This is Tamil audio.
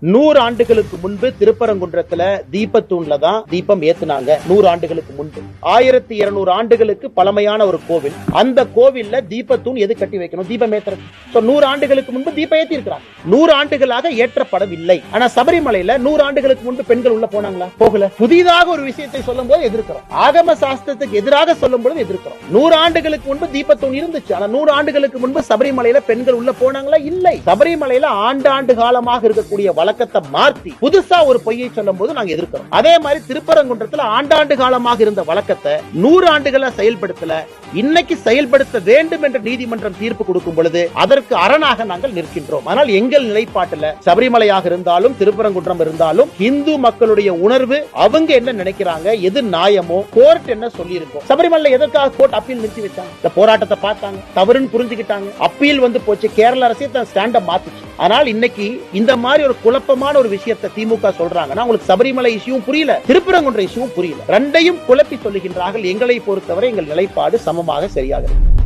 நூறு ஆண்டுகளுக்கு முன்பு திருப்பரங்குன்றத்துல தீபத்தூண்ல தான் தீபம் ஏத்துனாங்க. நூறு ஆண்டுகளுக்கு முன்பு. ஆயிரத்தி இருநூறு ஆண்டுகளுக்கு பழமையான ஒரு கோவில். அந்த கோவில்ல தீபத்தூண் எது கட்டி வைக்கணும்? தீபம் ஏத்துறது. நூறு ஆண்டுகளுக்கு முன்பு தீபம் ஏத்தி இருக்கிறாங்க நூறு ஆண்டுகளாக ஏற்றப்படவில்லை. ஆனா சபரிமலையில நூறு ஆண்டுகளுக்கு முன்பு பெண்கள் உள்ள போனாங்களா? போகல. புதிதாக ஒரு விஷயத்தை சொல்லும் போது எதிர்க்கிறோம். ஆகம சாஸ்திரத்துக்கு எதிராக சொல்லும் பொழுது எதிர்க்கிறோம். நூறு ஆண்டுகளுக்கு முன்பு தீபத்தூண் இருந்துச்சு. ஆனா நூறு ஆண்டுகளுக்கு முன்பு சபரிமலையில பெண்கள் உள்ள போனாங்களா? இல்லை. சபரிமலையில ஆண்டு ஆண்டு காலமாக இருக்கக்கூடிய வழக்கத்தை மாற்றி புதுசா ஒரு பொய்யை சொல்லும் போது நாங்க எதிர்க்கிறோம். அதே மாதிரி திருப்பரங்குன்றத்துல ஆண்டாண்டு காலமாக இருந்த வழக்கத்தை நூறு ஆண்டுகளா செயல்படுத்தல இன்னைக்கு செயல்படுத்த வேண்டும் என்ற நீதிமன்றம் தீர்ப்பு கொடுக்கும் பொழுது அதற்கு அரணாக நாங்கள் நிற்கின்றோம். ஆனால் எங்கள் நிலைப்பாட்டில் சபரிமலையாக இருந்தாலும் திருப்பரங்குன்றம் இருந்தாலும் இந்து மக்களுடைய உணர்வு அவங்க என்ன நினைக்கிறாங்க எது நியாயமோ கோர்ட் என்ன சொல்லியிருக்கோம் சபரிமலை எதற்காக கோர்ட் அப்பீல் நிறுத்தி வச்சாங்க? இந்த போராட்டத்தை பார்த்தாங்க தவறுன்னு புரிஞ்சுக்கிட்டாங்க. அப்பீல் வந்து போச்சு கேரள அரசே தன் ஸ்டாண்ட மாத்துச்சு. ஆனால் இன்னைக்கு இந்த மாதிரி ஒரு குழப்பமான ஒரு விஷயத்தை திமுக சொல்றாங்கன்னா உங்களுக்கு சபரிமலை இஷ்யூவும் புரியல திருப்பரங்குன்ற இஷ்யூவும் புரியல. ரெண்டையும் குழப்பி சொல்லுகின்றார்கள் எங்களை பொறுத்தவரை எங்கள் நிலைப்பாடு சம சமமாக சரியாக இருக்கு